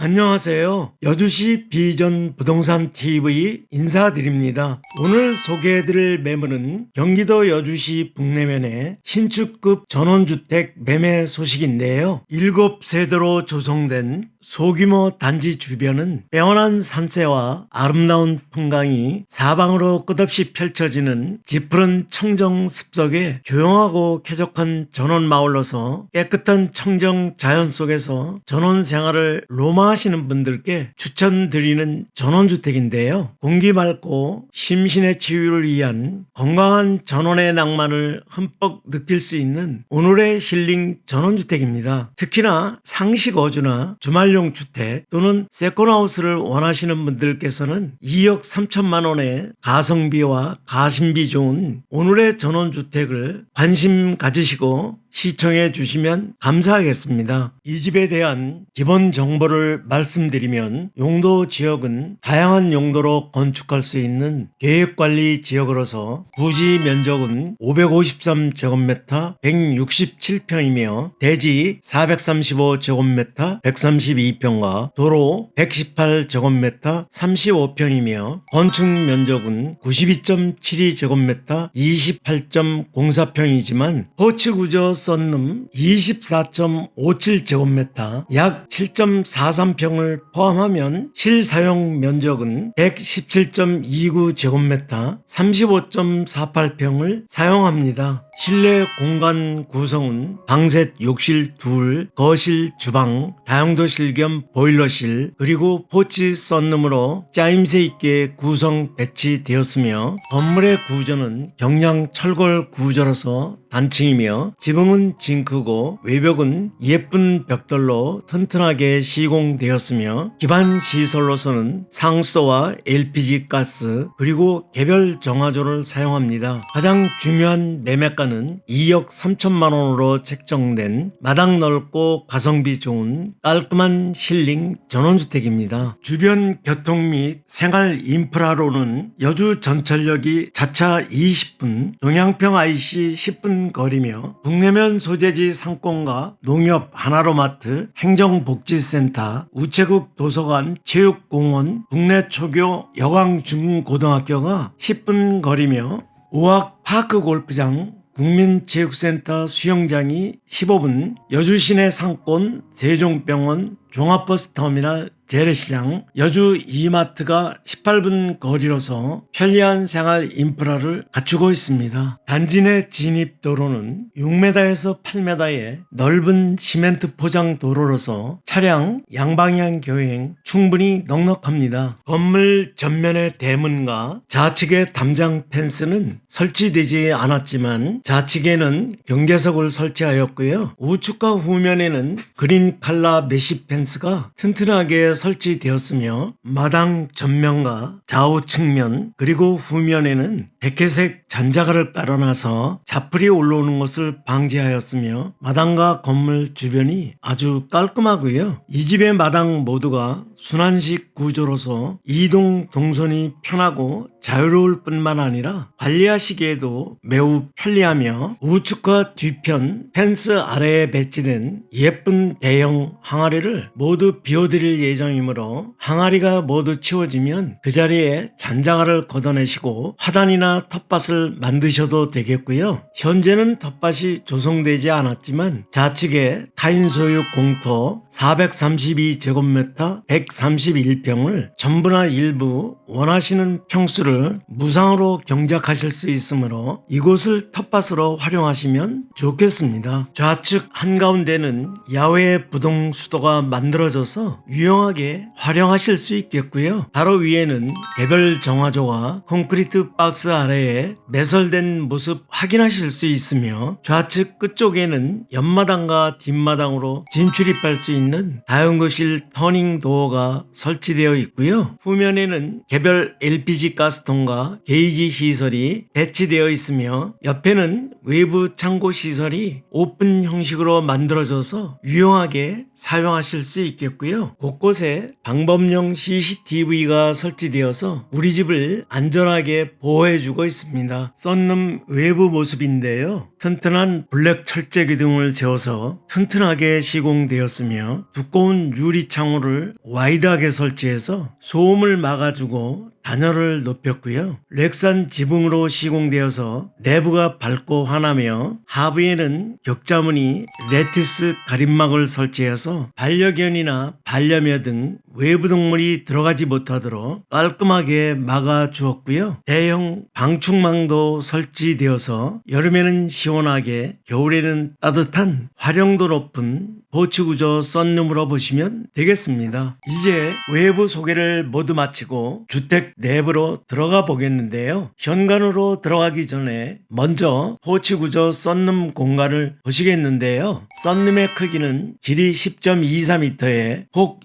안녕하세요. 여주시 비전 부동산 TV 인사드립니다. 오늘 소개해드릴 매물은 경기도 여주시 북내면의 신축급 전원주택 매매 소식인데요. 7세대로 조성된 소규모 단지 주변은 빼어난 산세와 아름다운 풍광이 사방으로 끝없이 펼쳐지는 짙푸른 청정 습속에 조용하고 쾌적한 전원 마을로서 깨끗한 청정 자연 속에서 전원 생활을 로마하시는 분들께 추천드리는 전원주택인데요. 공기 맑고 심신의 치유를 위한 건강한 전원의 낭만을 흠뻑 느낄 수 있는 오늘의 힐링 전원주택입니다. 특히나 상식 어주나 주말 용 주택 또는 세컨하우스를 원하시는 분들께서는 2억 3천만 원의 가성비와 가심비 좋은 오늘의 전원주택을 관심 가지시고 시청해 주시면 감사하겠습니다. 이 집에 대한 기본 정보를 말씀드리면 용도 지역은 다양한 용도로 건축할 수 있는 계획관리 지역으로서 부지 면적은 553제곱미터 167평이며 대지 435제곱미터 132평과 도로 118제곱미터 35평이며 건축 면적은 92.72제곱미터 28.04평이지만 호치 구조 썬룸 24.57제곱미터 약 7.43평을 포함하면 실사용 면적은 117.29제곱미터 35.48평을 사용합니다. 실내 공간 구성은 방셋 욕실 둘, 거실 주방, 다용도실 겸 보일러실, 그리고 포치 썬룸으로 짜임새 있게 구성 배치되었으며 건물의 구조는 경량 철골 구조로서 단층이며 지붕은 징크고 외벽은 예쁜 벽돌로 튼튼하게 시공되었으며 기반 시설로서는 상수도와 LPG 가스 그리고 개별 정화조를 사용합니다. 가장 중요한 매매가 는 2억 3천만 원으로 책정된 마당 넓고 가성비 좋은 깔끔한 실링 전원주택입니다. 주변 교통 및 생활 인프라로는 여주 전철역이 자차 20분, 동양평 IC 10분 거리며 북내면 소재지 상권과 농협 하나로마트 행정복지센터 우체국 도서관 체육공원 북내초교 여광중고등학교가 10분 거리며 우악 파크 골프장 국민체육센터 수영장이 15분, 여주시내 상권, 세종병원, 종합버스터미널, 재래시장, 여주 이마트가 18분 거리로서 편리한 생활 인프라를 갖추고 있습니다. 단지 내 진입 도로는 6m에서 8m의 넓은 시멘트 포장 도로로서 차량 양방향 교행 충분히 넉넉합니다. 건물 전면의 대문과 좌측의 담장 펜스는 설치되지 않았지만 좌측에는 경계석을 설치하였고요. 우측과 후면에는 그린 칼라 메시 펜스가 튼튼하게 설치되었으며 마당 전면과 좌우 측면 그리고 후면에는 백회색 잔자가를 깔아놔서 자풀이 올라오는 것을 방지하였으며 마당과 건물 주변이 아주 깔끔하고요. 이 집의 마당 모두가 순환식 구조로서 이동 동선이 편하고 자유로울 뿐만 아니라 관리하시기에도 매우 편리하며 우측과 뒤편 펜스 아래에 배치된 예쁜 대형 항아리를 모두 비워드릴 예정이므로 항아리가 모두 치워지면 그 자리에 잔장아를 걷어내시고 화단이나 텃밭을 만드셔도 되겠고요. 현재는 텃밭이 조성되지 않았지만 좌측에 타인 소유 공터 432제곱미터 131평을 전부나 일부 원하시는 평수를 무상으로 경작하실 수 있으므로 이곳을 텃밭으로 활용하시면 좋겠습니다. 좌측 한가운데는 야외 부동 수도가 만들어져서 유용하게 활용하실 수 있겠고요. 바로 위에는 개별 정화조와 콘크리트 박스 아래에 매설된 모습 확인하실 수 있으며 좌측 끝쪽에는 옆마당과 뒷마당으로 진출입할 수 있는 다용도실 터닝 도어가 설치되어 있고요. 후면에는 개별 LPG 가스통과 게이지 시설이 배치되어 있으며 옆에는 외부 창고 시설이 오픈 형식으로 만들어져서 유용하게 사용하실 수 있겠고요. 곳곳에 방범용 CCTV가 설치되어서 우리 집을 안전하게 보호해주고 있습니다. 썬룸 외부 모습인데요. 튼튼한 블랙 철제 기둥을 세워서 튼튼하게 시공되었으며 두꺼운 유리 창호를 와이드하게 설치해서 소음을 막아주고 단열을 높였고요. 렉산 지붕으로 시공되어서 내부가 밝고 환하며 하부에는 격자무늬 레티스 가림막을 설치해서 반려견이나 반려묘 등 외부 동물이 들어가지 못하도록 깔끔하게 막아 주었고요. 대형 방충망도 설치되어서 여름에는 시원하게 겨울에는 따뜻한 활용도 높은 보츠구조 썬룸으로 보시면 되겠습니다. 이제 외부 소개를 모두 마치고 주택 내부로 들어가 보겠는데요. 현관으로 들어가기 전에 먼저 포치구조 썬룸 공간을 보시겠는데요. 썬룸의 크기는 길이 10.24m에 폭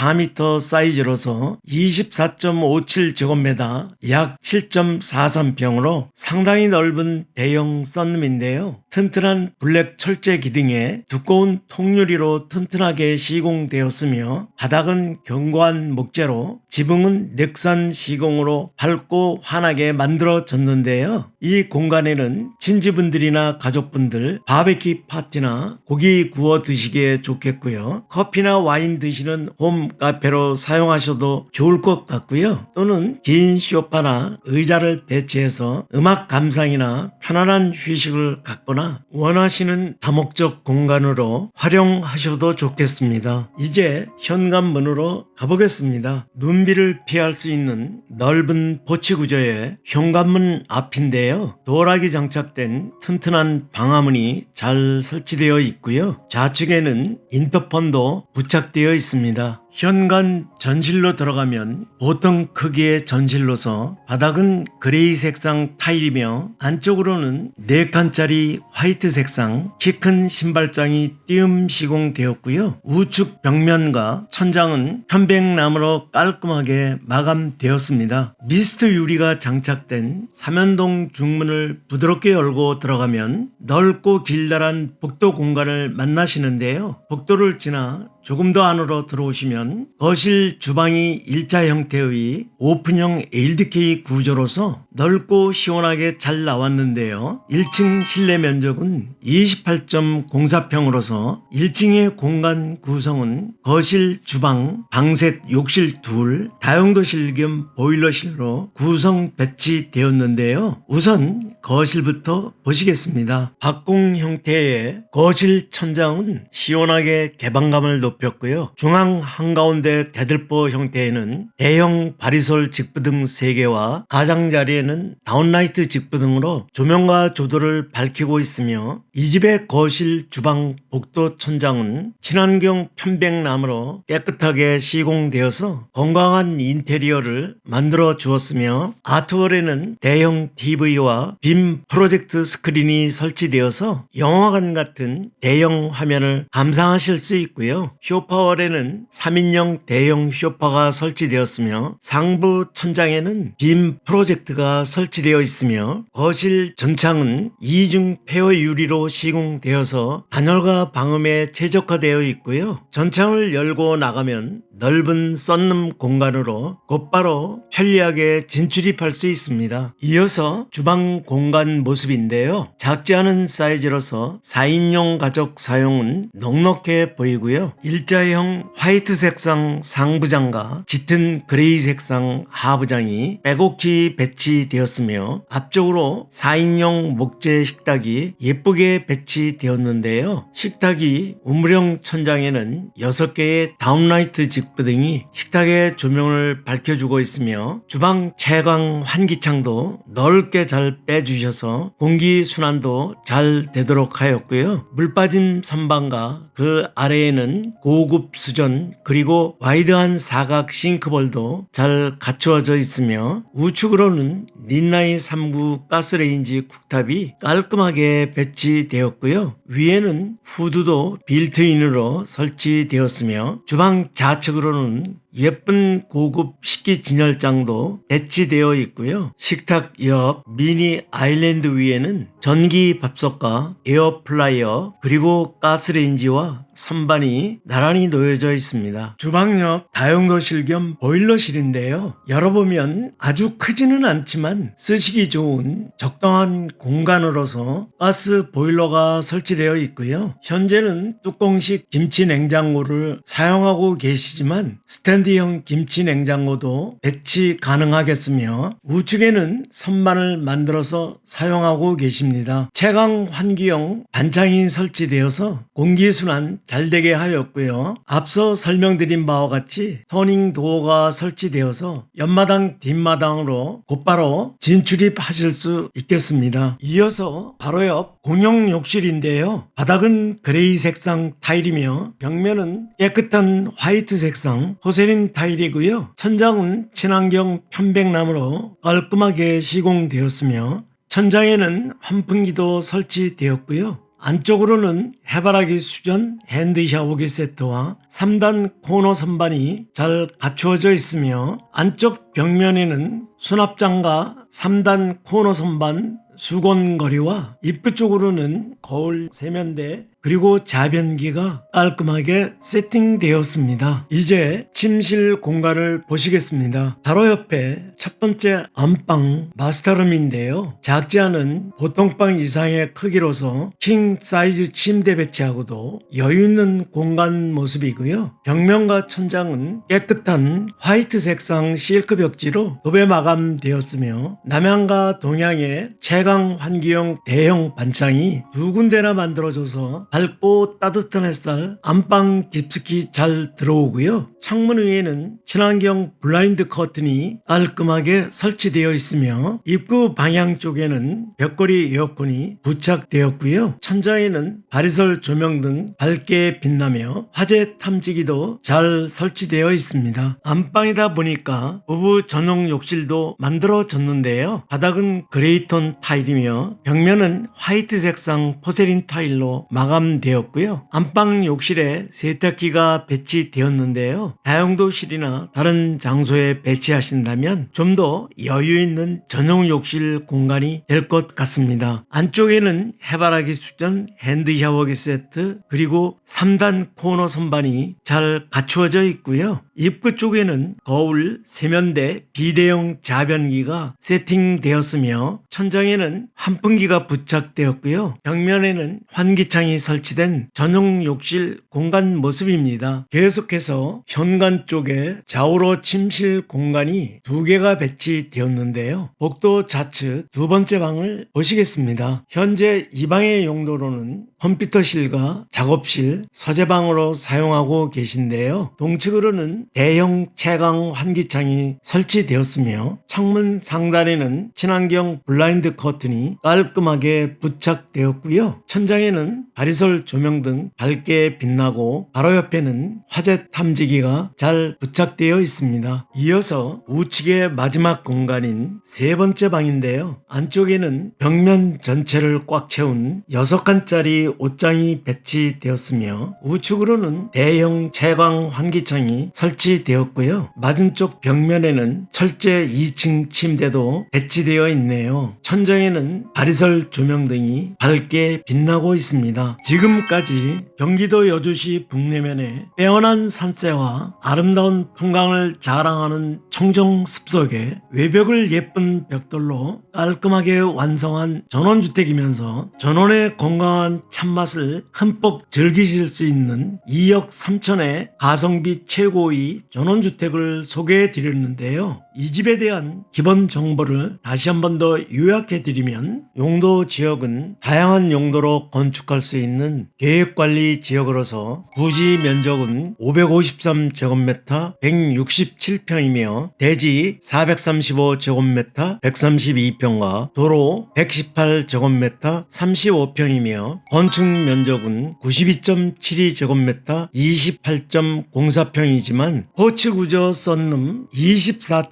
2.4m 사이즈로서 24.57제곱미터 약 7.43평으로 상당히 넓은 대형 썬룸인데요. 튼튼한 블랙 철제 기둥에 두꺼운 통유리로 튼튼하게 시공되었으며 바닥은 견고한 목재로 지붕은 넥산 시공으로 밝고 환하게 만들어졌는데요. 이 공간에는 친지분들이나 가족분들 바베큐 파티나 고기 구워 드시기에 좋겠고요. 커피나 와인 드시는 홈 카페로 사용하셔도 좋을 것 같고요. 또는 긴 쇼파나 의자를 배치해서 음악 감상이나 편안한 휴식을 갖거나 원하시는 다목적 공간으로 활용하셔도 좋겠습니다. 이제 현관문으로 가보겠습니다. 눈비를 피할 수 있는 넓은 보치 구조의 현관문 앞인데요. 도락이 장착된 튼튼한 방화문이 잘 설치되어 있고요. 좌측에는 인터폰도 부착되어 있습니다. 현관 전실로 들어가면 보통 크기의 전실로서 바닥은 그레이 색상 타일이며 안쪽으로는 4칸짜리 화이트 색상 키 큰 신발장이 띄움 시공되었고요. 우측 벽면과 천장은 편백나무로 깔끔하게 마감되었습니다. 미스트 유리가 장착된 삼연동 중문을 부드럽게 열고 들어가면 넓고 길다란 복도 공간을 만나시는데요. 복도를 지나 조금 더 안으로 들어오시 면 거실 주방이 일자 형태의 오픈형 LDK 구조로서 넓고 시원하게 잘 나왔는데요. 1층 실내 면적은 28.04평으로서 1층의 공간 구성은 거실, 주방, 방셋, 욕실 둘, 다용도실 겸 보일러실로 구성 배치되었는데요. 우선 거실부터 보시겠습니다. 박공 형태의 거실 천장은 시원하게 개방감을 높였고요. 중앙 한가운데 대들보 형태에는 대형 바리솔 직부등 3개와 가장자리 에는 다운라이트 직부 등으로 조명과 조도를 밝히고 있으며 이 집의 거실, 주방, 복도 천장은 친환경 편백나무로 깨끗하게 시공되어서 건강한 인테리어를 만들어 주었으며 아트월에는 대형 TV와 빔 프로젝트 스크린이 설치되어서 영화관 같은 대형 화면을 감상하실 수 있고요. 쇼파월에는 3인용 대형 쇼파가 설치되었으며 상부 천장에는 빔 프로젝트가 설치되어 있으며 거실 전창은 이중 폐허 유리로 시공되어서 단열과 방음에 최적화되어 있고요. 전창을 열고 나가면 넓은 썬룸 공간으로 곧바로 편리하게 진출입할 수 있습니다. 이어서 주방 공간 모습인데요. 작지 않은 사이즈로서 4인용 가족 사용은 넉넉해 보이고요. 일자형 화이트 색상 상부장과 짙은 그레이 색상 하부장이 빼곡히 배치 되었으며 앞쪽으로 4인용 목재 식탁이 예쁘게 배치되었는데요. 식탁이 우물형 천장에는 6개의 다운라이트 직부등이 식탁의 조명을 밝혀주고 있으며 주방 채광 환기창도 넓게 잘 빼주셔서 공기 순환도 잘 되도록 하였고요. 물 빠짐 선반과 그 아래에는 고급 수전 그리고 와이드한 사각 싱크볼도 잘 갖추어져 있으며 우측으로는 린나이 3구 가스레인지 쿡탑이 깔끔하게 배치되었고요. 위에는 후드도 빌트인으로 설치되었으며 주방 좌측으로는 예쁜 고급 식기 진열장도 배치되어 있고요. 식탁 옆 미니 아일랜드 위에는 전기 밥솥과 에어플라이어 그리고 가스레인지와 선반이 나란히 놓여져 있습니다. 주방 옆 다용도실 겸 보일러실인데요. 열어보면 아주 크지는 않지만 쓰시기 좋은 적당한 공간으로서 가스 보일러가 설치되어 있고요. 현재는 뚜껑식 김치 냉장고를 사용하고 계시지만 스탠 드형 김치 냉장고도 배치 가능하겠으며 우측에는 선반을 만들어서 사용하고 계십니다. 채광 환기용 반창이 설치되어서 공기순환 잘 되게 하였고요. 앞서 설명드린 바와 같이 터닝 도어가 설치되어서 옆마당 뒷마당으로 곧바로 진출입하실 수 있겠습니다. 이어서 바로 옆 공용 욕실인데요. 바닥은 그레이 색상 타일이며 벽면은 깨끗한 화이트 색상 포세린 타일이고요. 천장은 친환경 편백나무로 깔끔하게 시공되었으며 천장에는 환풍기도 설치되었고요. 안쪽으로는 해바라기 수전 핸드 샤워기 세트와 3단 코너 선반이 잘 갖추어져 있으며 안쪽 벽면에는 수납장과 3단 코너 선반 수건거리와 입구 쪽으로는 거울 세면대 그리고 자변기가 깔끔하게 세팅되었습니다. 이제 침실 공간을 보시겠습니다. 바로 옆에 첫 번째 안방 마스터룸인데요. 작지 않은 보통방 이상의 크기로서 킹 사이즈 침대 배치하고도 여유 있는 공간 모습이고요. 벽면과 천장은 깨끗한 화이트 색상 실크 벽지로 도배 마감되었으며 남향과 동향의 채광 환기용 대형 반창이 두 군데나 만들어져서 밝고 따뜻한 햇살 안방 깊숙이 잘 들어오고요. 창문 위에는 친환경 블라인드 커튼이 깔끔하게 설치되어 있으며 입구 방향 쪽에는 벽걸이 에어컨이 부착되었고요. 천장에는 바리설 조명 등 밝게 빛나며 화재 탐지기도 잘 설치되어 있습니다. 안방이다 보니까 부부 전용 욕실도 만들어졌는데요. 바닥은 그레이톤 타일이며 벽면은 화이트 색상 포세린 타일로 마감 되었고요. 안방 욕실에 세탁기가 배치되었는데요. 다용도실이나 다른 장소에 배치하신다면 좀 더 여유 있는 전용 욕실 공간이 될 것 같습니다. 안쪽에는 해바라기 수전 핸드 샤워기 세트 그리고 3단 코너 선반이 잘 갖추어져 있고요. 입구 쪽에는 거울, 세면대, 비대용 자변기가 세팅되었으며 천장에는 환풍기가 부착되었고요. 벽면에는 환기창이 설치된 전용 욕실 공간 모습입니다. 계속해서 현관 쪽에 좌우로 침실 공간이 두 개가 배치되었는데요. 복도 좌측 두 번째 방을 보시겠습니다. 현재 이 방의 용도로는 컴퓨터실과 작업실, 서재방으로 사용하고 계신데요. 동측으로는 대형 채광 환기창이 설치되었으며 창문 상단에는 친환경 블라인드 커튼이 깔끔하게 부착되었고요. 천장에는 바리솔 조명 등 밝게 빛나고 바로 옆에는 화재 탐지기가 잘 부착되어 있습니다. 이어서 우측의 마지막 공간인 세 번째 방인데요. 안쪽에는 벽면 전체를 꽉 채운 6칸짜리 옷장이 배치되었으며 우측으로는 대형 채광 환기창이 설치되었고요. 맞은쪽 벽면에는 철제 2층 침대도 배치되어 있네요. 천장에는 바리설 조명 등이 밝게 빛나고 있습니다. 지금까지 경기도 여주시 북내면에 빼어난 산세와 아름다운 풍광을 자랑하는 청정 습속에 외벽을 예쁜 벽돌로 깔끔하게 완성한 전원주택이면서 전원의 건강한 참맛을 흠뻑 즐기실 수 있는 2억 3천의 가성비 최고의 전원주택을 소개해 드렸는데요. 이 집에 대한 기본 정보를 다시 한 번 더 요약해 드리면 용도 지역은 다양한 용도로 건축할 수 있는 계획관리 지역으로서 부지 면적은 553제곱미터 167평이며 대지 435제곱미터 132평과 도로 118제곱미터 35평이며 건축 면적은 92.72제곱미터 28.04평이지만 호치 구조 썬룸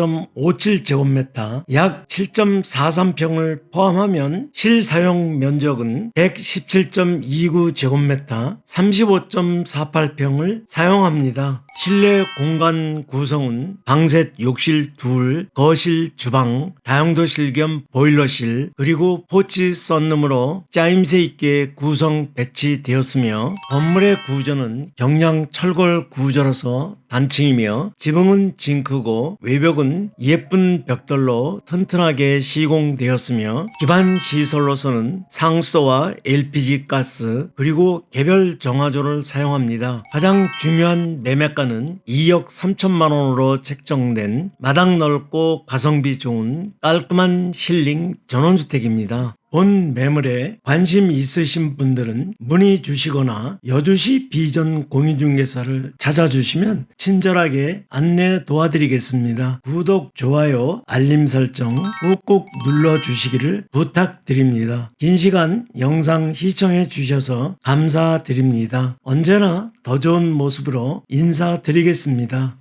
24.57제곱미터 약 7.43평을 포함하면 실사용 면적은 117.29제곱미터 35.48평을 사용합니다. 실내 공간 구성은 방셋 욕실 둘, 거실 주방, 다용도실 겸 보일러실, 그리고 포치 썬룸으로 짜임새 있게 구성 배치되었으며 건물의 구조는 경량 철골 구조로서 단층이며 지붕은 징크고 외벽은 예쁜 벽돌로 튼튼하게 시공되었으며 기반 시설로서는 상수도와 LPG 가스 그리고 개별 정화조를 사용합니다. 가장 중요한 매매 가는 2억 3천만 원으로 책정된 마당 넓고 가성비 좋은 깔끔한 실링 전원주택입니다. 본 매물에 관심 있으신 분들은 문의 주시거나 여주시 비전 공인중개사를 찾아주시면 친절하게 안내 도와드리겠습니다. 구독, 좋아요, 알림 설정 꾹꾹 눌러주시기를 부탁드립니다. 긴 시간 영상 시청해 주셔서 감사드립니다. 언제나 더 좋은 모습으로 인사드리겠습니다.